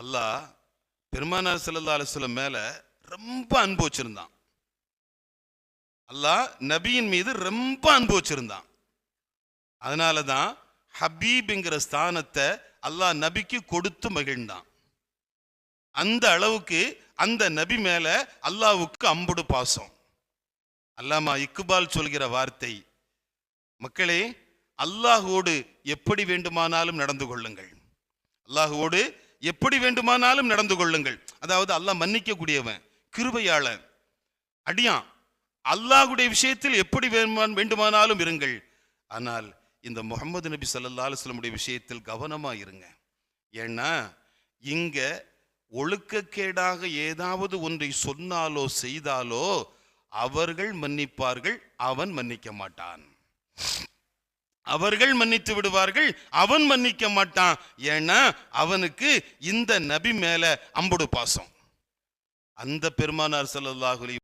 அல்லாஹ் பெருமானார் ஸல்லல்லாஹு அலைஹி மேலே மேல ரொம்ப அன்பு வச்சிருந்தான். அல்லாஹ் நபியின் மீது ரொம்ப அன்பு வச்சிருந்தான். அதனால தான் ஹபீப்ங்கிற ஸ்தானத்தை அல்லாஹ் நபிக்கு கொடுத்து மகிழ்ந்தான். அந்த அளவுக்கு அந்த நபி மேல அல்லாவுக்கு அம்புடு பாசம். அல்லாமா இக்குபால் சொல்கிற வார்த்தை மக்களே அல்லாஹோடு எப்படி வேண்டுமானாலும் நடந்து கொள்ளுங்கள். அல்லாஹோடு எப்படி வேண்டுமானாலும் நடந்து கொள்ளுங்கள். அதாவது அல்லாஹ் மன்னிக்கக்கூடியவன் கிருபையாளன் அடியான். அல்லாஹுடைய விஷயத்தில் எப்படி வேண்டுமா- வேண்டுமானாலும் இருங்கள். ஆனால் இந்த முகமது நபி சல்லா அலுவலமுடைய விஷயத்தில் கவனமா இருங்க. ஏன்னா இங்க ஒழுக்கக்கேடாக ஏதாவது ஒன்றை சொன்னாலோ செய்தாலோ அவர்கள் மன்னிப்பார்கள் அவன் மன்னிக்க மாட்டான். அவர்கள் மன்னித்து விடுவார்கள் அவன் மன்னிக்க மாட்டான். ஏன்னா அவனுக்கு இந்த நபி மேல அம்புடு பாசம். அந்த பெருமானார் சல்லாஹுலி